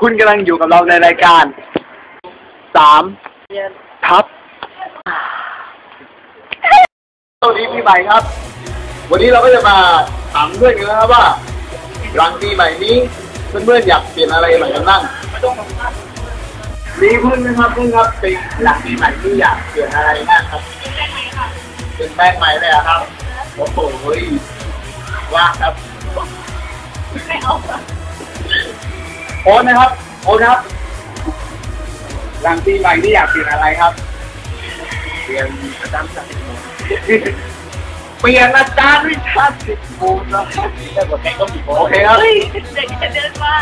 คุณกำลังอยู่กับเราในรายการสามทับสวัสดีปีใหม่ครับ วันนี้เราก็จะมาถามเพื่อนกันนะครับว่า หลังปีใหม่นี้เพื่อนๆอยากเปลี่ยนอะไรใหม่กันบ้างมีเพื่อนไหมครับเพื่อนครับปีหลังปีใหม่ที่อยากเปลี่ยนอะไรบ้างครับเปลี่ยนแปลงใหม่เลยครับโอ้โหว่าครับไม่เอา โอ๊ตนะครับโอ๊ตครับ หลังปีใหม่นี่อยากเปลี่ยนอะไรครับ เปลี่ยนอาจารย์สิบโมงเปลี่ยนอาจารย์วิชาสิบโมงนะครับได้บทแข่งก็สิบโมงโอเคครับ เฮ้ยเด็กจะเดินมา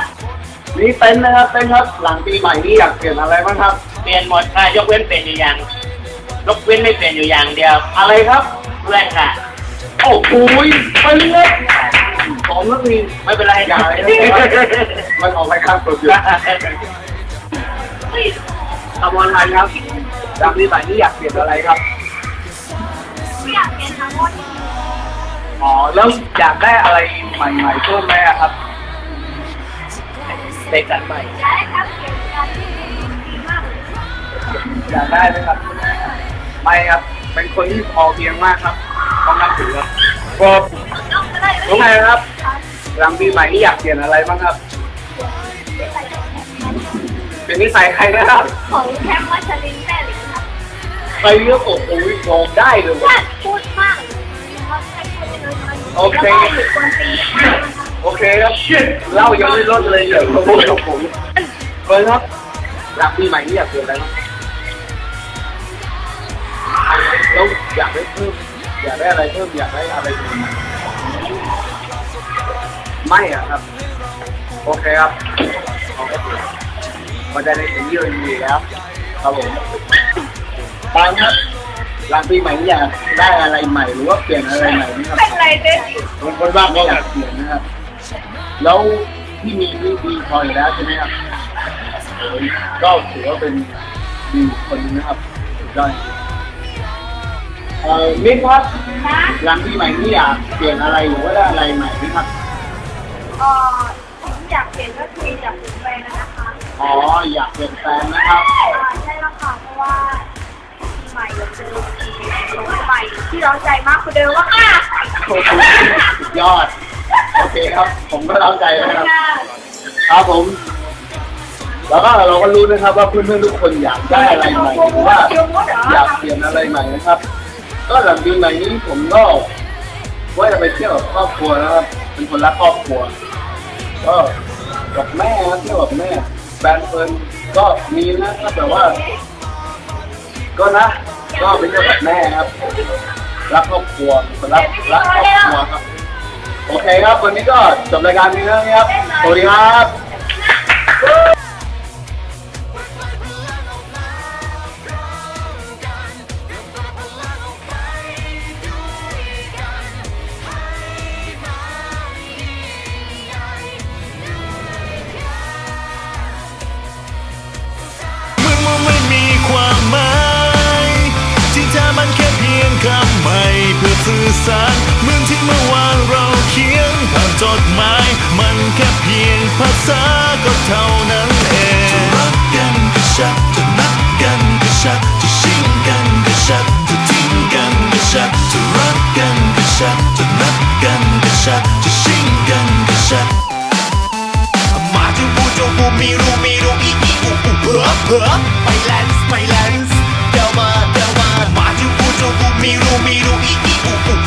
นี่เต้นนะครับเต้นครับ หลังปีใหม่นี่อยากเปลี่ยนอะไรบ้างครับ เปลี่ยนหมดค่ะยกเว้นเปลี่ยนอยู่อย่างยกเว้นไม่เปลี่ยนอยู่อย่างเดียว อะไรครับเพื่อนค่ะ โอ้โหเป็นเล็ก สองนาทีไม่เป็นไรอย่ามันออกไปข้างตัวอยู่เฮ้ยตะวันอะไรครับหลังปีใหม่นี่อยากเปลี่ยนอะไรครับไม่อยากเรียนทั้งหมดอ๋อแล้วอยากได้อะไรใหม่ๆเพิ่มไหมครับเด็กกันใหม่จะได้ครับเรียนกันดีมากอยากได้ไหมครับ ไม่ครับ เป็นคนที่พอเพียงมากครับต้องนับถือครับก็ น้องก็ได้รู้ไงครับหลังปีใหม่นี่อยากเปลี่ยนอะไรบ้างครับ เป็นนิสัยใครนะครับ ของแคมป์วัชรินทร์แม่หรือครับใครเลือกโอ้โหโกงได้เลยชาติพูดมากเขาใช้พูดเยอะมันโอเคแล้วก็หยุดคนตีมากนะครับโอเคครับเล่ายังไม่ลดเลยเดี๋ยวผมกับผมเฟิร์นครับหลังปีใหม่นี่อยากเปลี่ยนอะไรบ้างแล้วอยากได้เพิ่มอยากได้อะไรเพิ่มอยากได้อะไรเพิ่ม ไหมไม่อะครับ โอเคครับเอาไปเปลี่ยนมันจะได้ถึงเยอะอยู่แล้วครับผมบางครับหลังปีใหม่นี่อยากได้อะไรใหม่หรือว่าเปลี่ยนอะไรใหม่ไหมครับเป็นไรเด็กบางคนบ้างก็อยากเปลี่ยนนะครับ แล้วที่มีนี่ดีพออยู่แล้วใช่ไหมครับโอ้ยก็ถือว่าเป็นดีคนหนึงนะครับสุดยอดจริงเอ่อมิกครับนะหลังปีใหม่นี่อยากเปลี่ยนอะไรหรือว่าได้อะไรใหม่ไหมครับ เอ่อสิ่งที่อยากเปลี่ยนก็คืออยากเปลี่ยนแปลงนะคะอ๋ออยากเปลี่ยนแปลงนะครับอ่าใช่แล้วค่ะเพราะว่าปีใหม่เราจะมีปีใหม่ที่เราใจมากกว่าเดิมว่าค่ะโอ้โหสุดยอดโอเคครับ ผมก็เข้าใจแล้วครับ ครับผมแล้วก็เราก็รู้นะครับว่าเพื่อนๆทุกคนอยากได้อะไรใหม่หรือว่าอยากเปลี่ยนอะไรใหม่นะครับ ก็หลังปีใหม่นี้ผมก็ว่าจะไปเที่ยวกับครอบครัวนะครับเป็นคนรักครอบครัว ก็กับแม่ครับเที่ยวกับแม่แฟนเฟิร์นก็มีนะครับแต่ว่า ก็นะ ก็ไปเที่ยวกับแม่ครับ รักครอบครัวรักรักครอบครัวครับ โอเคครับ วันนี้ก็จบรายการนี้แล้วนะครับ สวัสดีครับ อสื่อสารเหมือนที่เมื่อวานเราเขียนผ่านจดหมาย มันแค่เพียงภาษาก็เท่านั้นเองจะรักกันก็ชัดจะนัดกันก็ชัดจะชิงกันก็ชัดจะทิ้งกันก็ชัดจะรักกันก็ชัดจะนัดกันก็ชัดจะชิงกันก็ชัดมาจูบูโจบูมีรูมีรูอีอีอูอูเผลอเผลอไปแลนส์ไปแลน